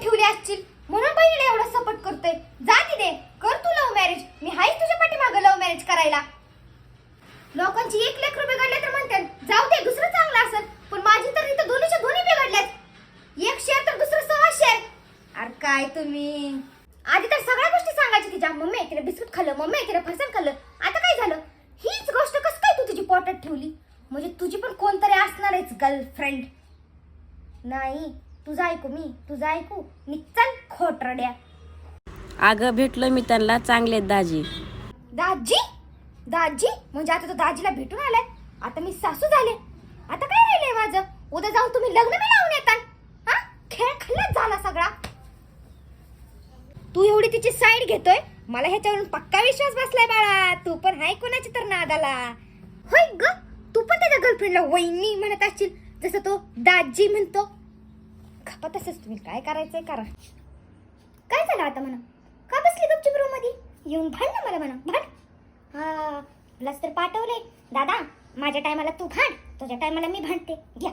ठेवली असतील? म्हणून बहिणीला एवढा सपोर्ट करतोय. जा तिथे कर तू लव्ह मॅरेज मी हायच तुझ्या पाठीमागं लव्ह मॅरेज करायला. लोकांची एक लाख रुपये बिघडले तर म्हणतात जाऊ दे दुसरं चांगलं असेल. पण माझी तर इथं दोन्हीच्या दोन्ही बिघडल्यात एक शेअर तर दुसरं सहा शेअर अरे काय तुम्ही? आधी तर सगळ्या गोष्टी सांगायची तिच्या मम्मी तिला बिस्कुट खाल्लं मम्मी तिला फरसाण खाल्लं. आता काय झालं? हीच गोष्ट कसं काय तू तुझी पोटात ठेवली? म्हणजे तुझी पण कोणतरी असणारच गर्लफ्रेंड नाही. तुझं ऐकू मी तुझं ऐकू निचल खोटरड्या. अगं भेटलं मी त्यांना चांगले दाजी. दाजी? दाजी? म्हणजे आता तो दाजीला भेटून आलाय? आता मी सासू झाले. आता काय राहिलंय माझं? उद्या जाऊन तुम्ही लग्न मी लावून येतात हा? खेळ खल्लाच झाला सगळा. तू एवढी तिची साईड घेतोय? मला ह्याच्यावरून पक्का विश्वास बसलाय बाळा. तू पण हाय कोणाची तर नादाला. होय ग? तू पण त्याच्या गर्लफ्रेंडला वहिनी म्हणत असशील. जसं तो दाजी म्हणतो. खपत तसंच तुम्ही काय करायचंय करा. काय झालं आता म्हणा? का बसली गपचूप रूममध्ये येऊन भांड ना मला म्हणा भांड. हा प्लस तर पाठवले दादा माझ्या टायमाला तू भांड. तुझ्या टायमाला मी भांडते. घ्या.